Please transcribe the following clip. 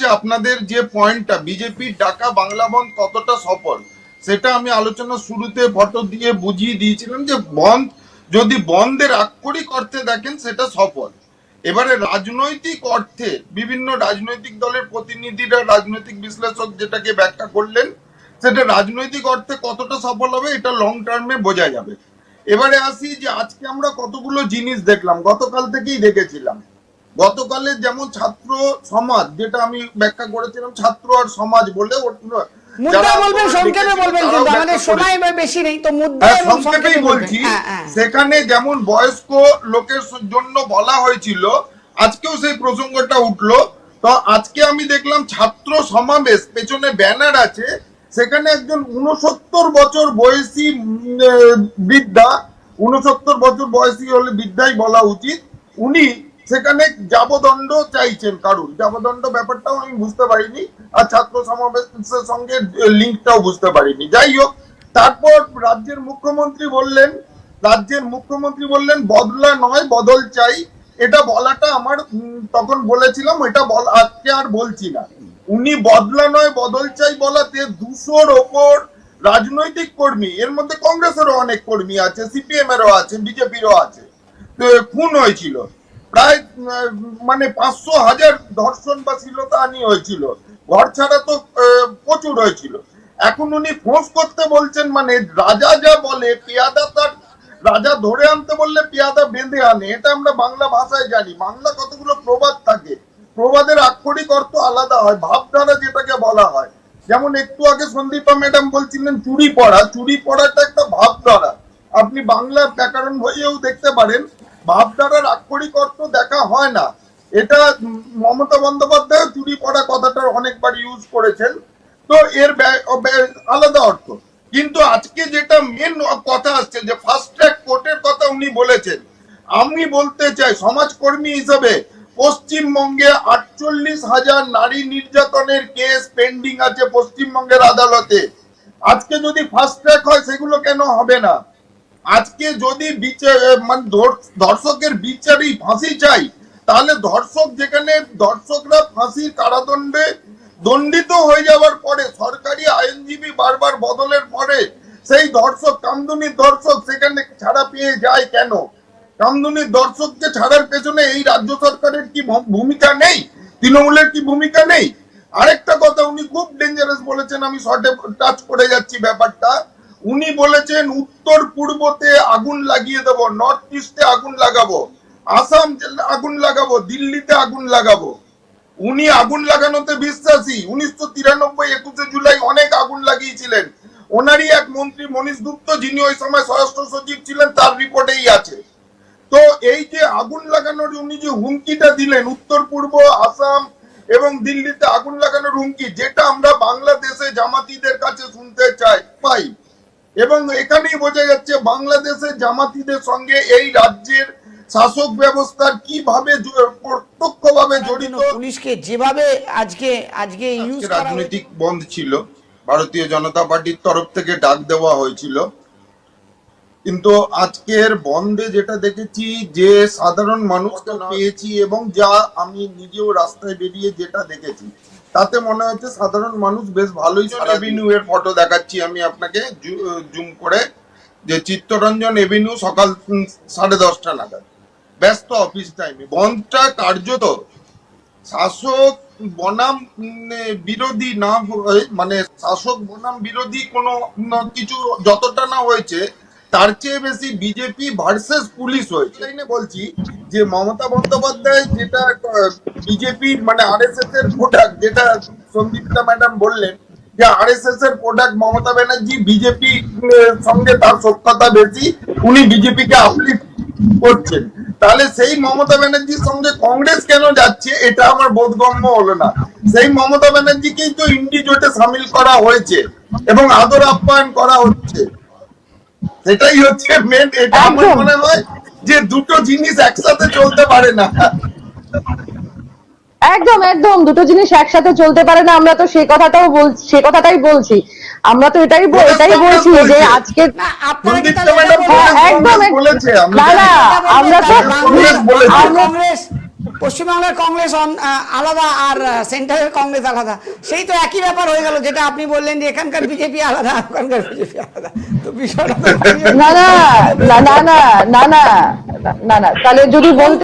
হচ্ছে আপনাদের যে পয়েন্টটা বিজেপির ডাকা বাংলা বন্ধ কতটা সফল, সেটা আমি আলোচনা শুরুতে ফটো দিয়ে বুঝিয়ে দিয়েছিলাম যে বন্ধ যদি বন্ধের আক্ষরিক অর্থে দেখেন সেটা সফল। এবারে রাজনৈতিক অর্থে বিভিন্ন রাজনৈতিক দলের প্রতিনিধিরা, রাজনৈতিক বিশ্লেষক যেটাকে ব্যাখ্যা করলেন, সেটা রাজনৈতিক অর্থে কতটা সফল হবে এটা লং টার্মে বোঝা যাবে। এবারে আসি যে আজকে আমরা কতগুলো জিনিস দেখলাম, গতকাল থেকেই দেখেছিলাম। গতকালের যেমন ছাত্র সমাজ যেটা আমি ব্যাখ্যা করেছিলাম ছাত্র আর সমাজ বলে মুদ্রা বলবেন সংক্ষেপে বলবেন কিন্তু আমাদের সময় বেশি নেই তো মুদ্রা হ্যাঁ, এবং সংক্ষেপে বলছি বলবেন। হ্যাঁ হ্যাঁ। সেখানে যেমন বয়স্ক লোকের জন্য বলা হয়েছিল আজকেও সেই প্রসঙ্গটা উঠল। তো আজকে আমি দেখলাম ছাত্র সমাবেশ পেছনে ব্যানার আছে সেখানে একজন উনসত্তর বছর বয়সী বৃদ্ধা উনসত্তর বছর বয়সী হলে বৃদ্ধাই বলা উচিত উনি সেখানে যাবদণ্ড চাইছেন কারণ যাবদণ্ড ব্যাপারটাও আমি বুঝতে পারিনি আর ছাত্র সমাবেশের সঙ্গে লিঙ্কটাও বুঝতে পারিনি। যাই হোক, তারপর রাজ্যের মুখ্যমন্ত্রী বললেন, রাজ্যের মুখ্যমন্ত্রী বললেন, বদলা নয়, বদল চাই। এটা বলাটা আমার তখন বলেছিলাম, এটা আজকে আর বলছি না। উনি বদলা নয়, বদল চাই বলাতে দুশোর ওপর রাজনৈতিক কর্মী, এর মধ্যে কংগ্রেসেরও অনেক কর্মী আছে সিপিএম এরও আছে, বিজেপিরও আছে খুন হয়েছিল। প্রায় মানে পাঁচশো হাজার ধর্ষণ বা শ্লীলতাহানি হয়েছিল। ঘর ছাড়া তো প্রচুর হয়েছিল। এখন উনি ফোঁস করতে বলছেন মানে রাজা যা বলে, পেয়াদা তার, রাজা ধরে আনতে বললে পেয়াদা বেঁধে আনে। এটা আমরা বাংলা ভাষায় জানি। বাংলা কতগুলো প্রবাদ থাকে। প্রবাদের আক্ষরিক অর্থ আলাদা হয়, ভাবধারা যেটাকে বলা হয়। যেমন একটু আগে সন্দীপা ম্যাডাম বলছিলেন, চুরি পড়া। চুরি পড়াটা একটা ভাবধারা। আপনি বাংলা ব্যাকরণ বইয়েও দেখতে পারেন। ভাবধারার আক্ষরিক অর্থ দেখা হয় না। এটা মমতা বন্দ্যোপাধ্যায় চুরি পড়া কথাটা অনেকবার ইউজ করেছেন। তো এর আলাদা অর্থ। কিন্তু আজকে যেটা মেন কথা আসছে যে ফাস্ট ট্র্যাক কোর্টের কথা উনি বলেছেন। আমি বলতে চাই, সমাজকর্মী হিসেবে পশ্চিমবঙ্গে আটচল্লিশ হাজার নারী নির্যাতনের কেস পেন্ডিং আছে পশ্চিমবঙ্গের আদালতে। আজকে যদি ফাস্ট ট্র্যাক হয়, সেগুলো কেন হবে না? আজকে যদি মানে ধর- ধর্ষকের বিচারই ফাঁসি চাই, তাহলে ধর্ষক যেখানে ধর্ষকরা ফাঁসির কারাদণ্ডে দণ্ডিত হয়ে যাওয়ার পরে, সরকারি আইনজীবী বারবার বদলের পরে, সেই ধর্ষক কামদুনির ধর্ষক সেখানে ছাড়া পেয়ে যায় কেন? কামদুনির দর্শককে ছাড়ার পেছনে এই রাজ্য সরকারের কি ভূমিকা নেই? তৃণমূলের কি ভূমিকা নেই? আরেকটা কথা, উনি খুব ডেঞ্জারাস বলেছেন, আমি শর্টে টাচ করে যাচ্ছি ব্যাপারটা। উনি বলেছেন, উত্তর পূর্বতে আগুন লাগিয়ে দেবো নর্থ ইস্টে আগুন লাগাবো আসাম আগুন লাগাবো, দিল্লিতে আগুন লাগাবো। উনি আগুন লাগানোতে বিশ্বাসী। উনিশশো তিরানব্বই একুশে জুলাই অনেক আগুন লাগিয়েছিলেন। ওনারই এক মন্ত্রী মনীষ গুপ্ত, যিনি ওই সময় স্বরাষ্ট্র সচিব ছিলেন, তার রিপোর্টেই আছে। তো এই যে আগুন লাগানোর উনি যে হুমকিটা দিলেন, উত্তর পূর্ব আসাম এবং দিল্লিতে আগুন লাগানোর হুমকি, যেটা আমরা বাংলাদেশে জামাতিদের কাছে শুনতে চাই, পাই। এবং এখানেই বোঝা যাচ্ছে বাংলাদেশের জামাতিদের সঙ্গে এই রাজ্যের শাসক ব্যবস্থার কীভাবে প্রত্যক্ষভাবে জড়িত। পুলিশকে যেভাবে আজকে আজকে রাজনৈতিক বন্ধ ছিল। ভারতীয় জনতা পার্টির তরফ থেকে ডাক দেওয়া হয়েছিল। কিন্তু আজকের বন্ধে যেটা দেখেছি যে সাধারণ মানুষকে পেয়েছি এবং যা আমি নিজেও রাস্তায় বেরিয়ে যেটা দেখেছি তাতে মনে হচ্ছে সাধারণ মানুষ বেশ ভালোই এভিনিউ এর ফটো দেখাচ্ছি আমি আপনাকে জুম করে। যে চিত্তরঞ্জন এভিনিউ সকাল সাড়ে দশটা নাগাদ। ব্যস্ত অফিস টাইমে বন্ধটা কার্যত শাসক বনাম বিরোধী না হয়ে মানে শাসক বনাম বিরোধী কোনো কিছু যতটা না হয়েছে তার চেয়ে বেশি বিজেপি ভার্সেস পুলিশ হয়েছে। তাই বলছি? যে মমতা বন্দ্যোপাধ্যায় যেটা বিজেপি মানে আরএসএস এর প্রোডাক্ট যেটা সন্দীপ্তা ম্যাডাম বললেন, যে আরএসএস এর প্রোডাক্ট মমতা ব্যানার্জি বিজেপি সঙ্গে তার সক্ষতা বেশি, উনি বিজেপিকে আপলিফ্ট করছেন। তাহলে সেই মমতা ব্যানার্জির সঙ্গে কংগ্রেস কেন যাচ্ছে? এটা আমার বোধগম্য হলো না। সেই মমতা ব্যানার্জিকেই তো ইন্ডি জোটে সামিল করা হয়েছে এবং আদর আপ্যায়ন করা হচ্ছে। সেটাই হচ্ছে মেন এটা আমার মনে হয় যে দুটো জিনিস একসাথে চলতে পারে না। একদম একদম দুটো জিনিস একসাথে চলতে পারে না আমরা তো সে কথাটাও বলছি সে কথাটাই বলছি। আমরা তো এটাই এটাই বলছি যে আজকে একদম বলেছে না, না, আমরা তো বলেছে। আমরা- পশ্চিমবাংলার কংগ্রেস আলাদা আর সেন্ট্রালের কংগ্রেস আলাদা। সেই তো একই ব্যাপার হয়ে গেল, যেটা আপনি বললেন যে এখানকার বিজেপি আলাদা, ওখানকার বিজেপি আলাদা। তো বিষয়টা না না না না না না না, তাহলে যদি বলতে